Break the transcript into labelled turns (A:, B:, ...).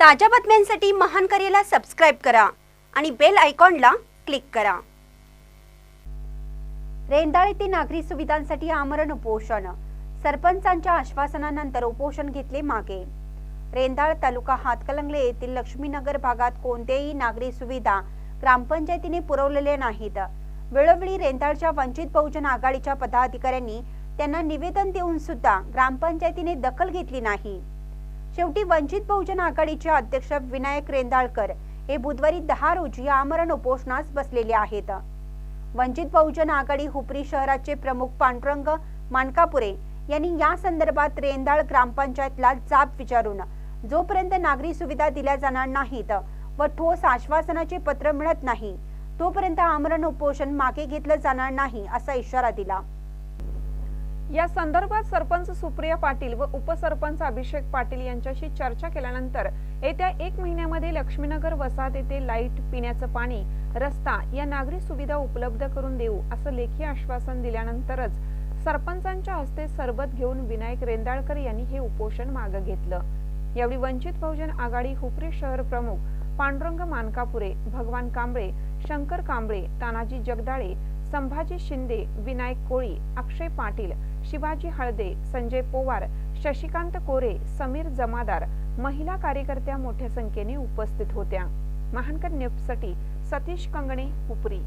A: ताज्या बातम्यांसाठी महान करेला सबस्क्राईब करा आणि बेल आयकॉनला क्लिक करा. रेंदाळ येथे नागरी सुविधांसाठी आमरण उपोषण. सरपंचांच्या आश्वासनानंतर उपोषण घेतले मागे. रेंदाळ तालुका हातकलंगले येथील लक्ष्मीनगर भागात कोणत्याही नागरी सुविधा ग्रामपंचायतीने पुरवलेल्या नाहीत. वेळोवेळी रेंदाळच्या वंचित बहुजन आघाडीच्या पदाधिकाऱ्यांनी त्यांना निवेदन देऊन सुद्धा ग्रामपंचायतीने दखल घेतली नाही. शेवटी वंचित बहुजन आघाडीचे अध्यक्ष विनायक रेंदाळकर हे बुधवारी दहा रोजी आमरण उपोषणास बसलेले आहेत. वंचित बहुजन आघाडी हुपरी शहराचे प्रमुख पांडुरंग मानकापुरे यांनी या संदर्भात रेंदाळ ग्रामपंचायतला जाब विचारून जोपर्यंत नागरी सुविधा दिल्या जाणार नाहीत व ठोस आश्वासनाचे पत्र मिळत नाही तोपर्यंत आमरण उपोषण मागे घेतलं जाणार नाही असा इशारा दिला.
B: या संदर्भात सरपंच सुप्रिया पाटील व उपसरपंच अभिषेक पाटील यांच्याशी चर्चा केल्यानंतर येत्या एक महिन्यामध्ये लक्ष्मीनगर वसाहत येथे लाइट पिण्याचं पाणी रस्ता या नागरी सुविधा उपलब्ध करून देऊ असं लेखी आश्वासन दिल्यानंतरच सरपंचांच्या हस्ते सरबत घेऊन विनायक रेंदाळकर यांनी हे उपोषण मागे घेतलं. यावेळी वंचित बहुजन आघाडी हुपरी शहर प्रमुख पांडुरंग मानकापुरे भगवान कांबळे शंकर कांबळे तानाजी जगदाळे संभाजी शिंदे विनायक कोळी अक्षय पाटील शिवाजी हळदे संजय पोवार शशिकांत कोरे समीर जमादार महिला कार्यकर्त्या मोठ्या संख्येने उपस्थित होत्या. महानकर न्यूजसाठी सतीश कंगणे उपरी.